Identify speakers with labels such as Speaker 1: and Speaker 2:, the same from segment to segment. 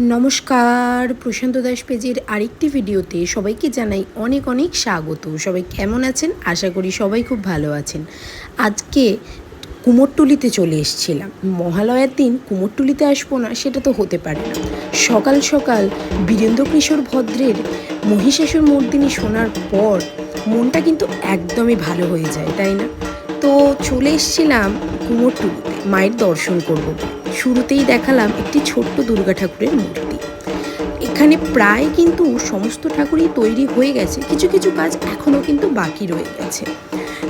Speaker 1: নমস্কার, প্রশান্ত দাস পেজের আরেকটি ভিডিওতে সবাইকে জানাই অনেক অনেক স্বাগত। সবাই কেমন আছেন? আশা করি সবাই খুব ভালো আছেন। আজকে কুমোরটুলিতে চলে এসেছিলাম। মহালয়ার দিন কুমোরটুলিতে আসব না, সেটা তো হতে পারে। না সকাল সকাল বীরেন্দ্র কিশোর ভদ্রের মহিষাসুর মর্দিনী শোনার পর মনটা কিন্তু একদমই ভালো হয়ে যায়, তাই না? তো চলে এসেছিলাম কুমোরটুলিতে, মায়ের দর্শন করব বলে। শুরুতেই দেখালাম একটি ছোট্ট দুর্গা ঠাকুরের মূর্তি। এখানে প্রায় কিন্তু সমস্ত ঠাকুরই তৈরি হয়ে গেছে, কিছু কিছু কাজ এখনও কিন্তু বাকি রয়ে গেছে।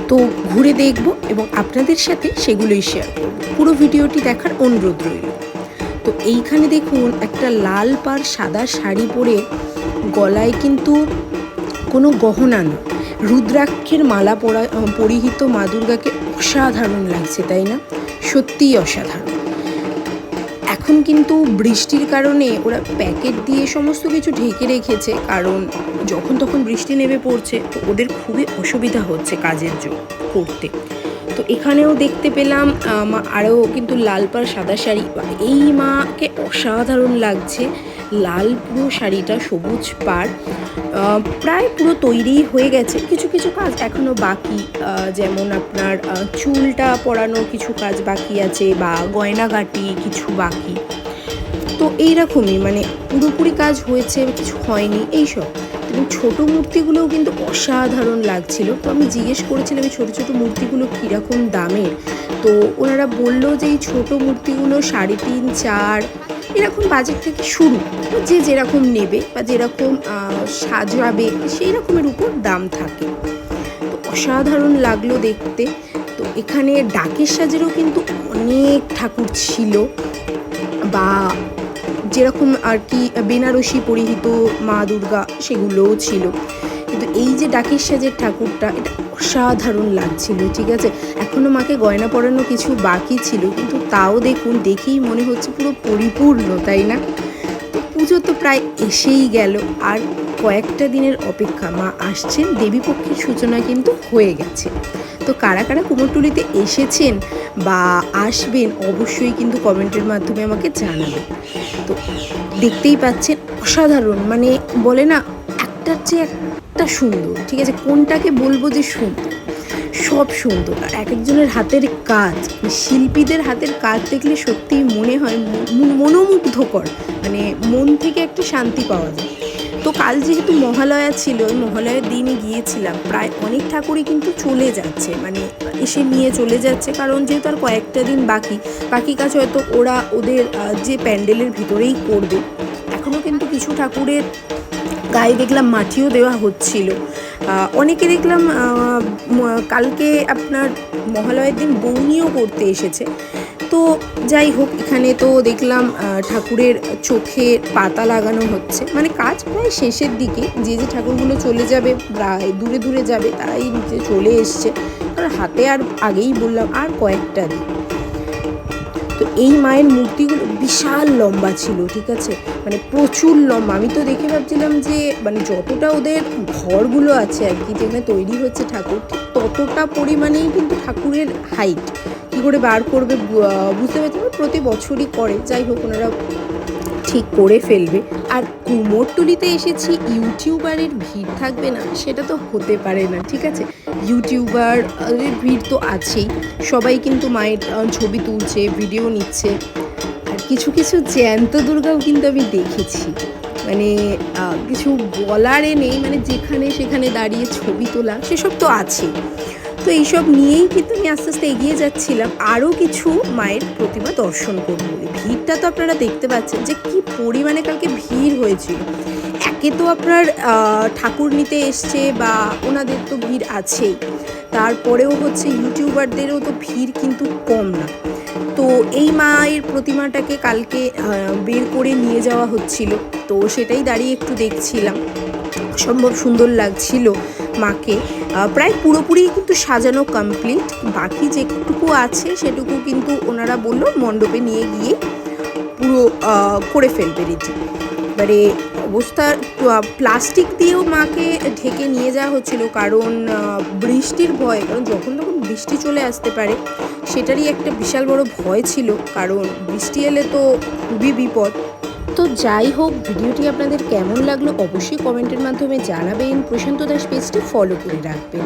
Speaker 1: তো ঘুরে দেখব এবং আপনাদের সাথে সেগুলোই শেয়ার করব। পুরো ভিডিওটি দেখার অনুরোধ রইল। তো এইখানে দেখুন, একটা লাল পাড় সাদা শাড়ি পরে গলায় কিন্তু কোনো গহনা নয় রুদ্রাক্ষের মালা পরা, পরিহিত মা দুর্গাকে অসাধারণ লাগছে, তাই না? সত্যিই অসাধারণ। এখন কিন্তু বৃষ্টির কারণে ওরা প্যাকেট দিয়ে সমস্ত কিছু ঢেকে রেখেছে, কারণ যখন তখন বৃষ্টি নেমে পড়ছে ওদের খুবই অসুবিধা হচ্ছে কাজের জন্য করতে। তো এখানেও দেখতে পেলাম মা আরও কিন্তু লাল পাড় সাদা শাড়ি। এই মাকে অসাধারণ লাগছে লাল পুরো শাড়িটা, সবুজ পাড়। প্রায় পুরো তৈরি হয়ে গেছে। কিছু কিছু কাজ এখনও বাকি যেমন আপনার চুলটা পরানো কিছু কাজ বাকি আছে বা গয়নাগাটি কিছু বাকি। তো এইরকমই মানে পুরোপুরি কাজ হয়েছে, কিছু হয়নি, এইসব। এবং ছোটো মূর্তিগুলোও কিন্তু অসাধারণ লাগছিল। তো আমি জিজ্ঞেস করেছিলাম এই ছোটো ছোটো মূর্তিগুলো কীরকম দামের? তো ওনারা বলল যে এই ছোটো মূর্তিগুলো সাড়ে তিন, চার, এরকম বাজেট থেকে শুরু। যে যেরকম নেবে বা যেরকম সাজাবে সেই রকমের উপর দাম থাকে। তো অসাধারণ লাগল দেখতে। তো এখানে ডাকের সাজেরও কিন্তু অনেক ঠাকুর ছিল বা যেরকম আর কি বেনারসি পরিহিত মা দুর্গা সেগুলোও ছিল। কিন্তু এই যে ডাকের সাজের ঠাকুরটা, এটা অসাধারণ লাগছিল, ঠিক আছে? এখনও মাকে গয়না পরানো কিছু বাকি ছিল, কিন্তু তাও দেখুন, দেখেই মনে হচ্ছে পুরো পরিপূর্ণ, তাই না? পুজো তো প্রায় এসেই গেল, আর কয়েকটা দিনের অপেক্ষা, মা আসছেন, দেবীপক্ষের সূচনা কিন্তু হয়ে গেছে। তো কারা কারা কুমোরটুলিতে এসেছেন বা আসবেন অবশ্যই কিন্তু কমেন্টের মাধ্যমে আমাকে জানাবেন। তো দেখতেই পাচ্ছেন অসাধারণ মানে বলে না একটার চেয়ে একটা সুন্দর, ঠিক আছে? কোনটাকে বলব যে সুন্দর? সব সুন্দর। আর এক একজনের হাতের কাজ মানে শিল্পীদের হাতের কাজ দেখলে সত্যিই মনে হয় মনোমুগ্ধকর মানে মন থেকে একটা শান্তি পাওয়া যায়। তো কাল যেহেতু মহালয়া ছিল, ওই মহালয়ার দিনই গিয়েছিলাম। প্রায় অনেক ঠাকুরই কিন্তু চলে যাচ্ছে মানে এসে নিয়ে চলে যাচ্ছে, কারণ যেহেতু আর কয়েকটা দিন বাকি বাকি কাজ হয়তো ওরা ওদের যে প্যান্ডেলের ভিতরেই করবে। এখনও কিন্তু কিছু ঠাকুরের গায়ে দেখলাম মাটিও দেওয়া হচ্ছিল। অনেকে দেখলাম কালকে আপনার মহালয়ের দিন বৌনিও করতে এসেছে। তো যাই হোক, এখানে তো দেখলাম ঠাকুরের চোখে পাতা লাগানো হচ্ছে। মানে কাজ প্রায় শেষের দিকে। যে যে ঠাকুরগুলো চলে যাবে দূরে দূরে যাবে, তারাই নিচে চলে এসছে। কারণ হাতে আর আগেই বললাম, আর কয়েকটা দিন। তো এই মায়ের মূর্তিগুলো বিশাল লম্বা ছিল, ঠিক আছে? মানে প্রচুর লম্বা। আমি তো দেখে ভাবছিলাম যে মানে যতটা ওদের ঘরগুলো আছে আর কি, যেখানে তৈরি হচ্ছে ঠাকুর, ঠিক ততটা পরিমাণেই কিন্তু ঠাকুরের হাইট কী করে বার করবে বুঝতে পারছি? না, প্রতি বছরই করে যাই হোক ওনারা ঠিক করে ফেলবে। আর কুমোরটুলিতে এসেছি ইউটিউবারের ভিড় থাকবে না সেটা তো হতে পারে না ঠিক আছে? ইউটিউবার এর ভিড় তো আছেই সবাই কিন্তু মায়ের ছবি তুলছে ভিডিও নিচ্ছে। আর কিছু কিছু জ্যান্ত দুর্গাও কিন্তু আমি দেখেছি। মানে কিছু বলারে নেই মানে যেখানে সেখানে দাঁড়িয়ে ছবি তোলা সেসব তো আছেই। তো এইসব নিয়েই কিন্তু আমি আস্তে আস্তে এগিয়ে যাচ্ছিলাম। আরও কিছু মায়ের প্রতিমা দর্শন করব। ভিড়টা তো আপনারা দেখতে পাচ্ছেন যে কি পরিমাণে কালকে ভিড় হয়েছিল। একে তো আপনার ঠাকুর নিতে এসছে বা ওনাদের তো ভিড় আছেই। তারপরেও হচ্ছে ইউটিউবারদেরও তো ভিড় কিন্তু কম না। তো এই মায়ের প্রতিমাটাকে কালকে বের করে নিয়ে যাওয়া হচ্ছিল। তো সেটাই দাঁড়িয়ে একটু দেখছিলাম। অসম্ভব সুন্দর লাগছিল মাকে। প্রায় পুরোপুরি কিন্তু সাজানো কমপ্লিট বাকি যেটুকু আছে সেটুকু কিন্তু ওনারা বলল মণ্ডপে নিয়ে গিয়ে পুরো করে ফেলবে রেডি এবারে অবস্থা প্লাস্টিক দিয়েও মাকে ঢেকে নিয়ে যাওয়া হচ্ছিল কারণ বৃষ্টির ভয়। কারণ যখন তখন বৃষ্টি চলে আসতে পারে, সেটারই একটা বিশাল বড় ভয় ছিল। কারণ বৃষ্টি এলে তো খুবই বিপদ। তো যাই হোক, ভিডিওটি আপনাদের কেমন লাগল অবশ্যই কমেন্টের মাধ্যমে জানাবেন। প্রশান্ত দাস পেজটি ফলো করে রাখবেন।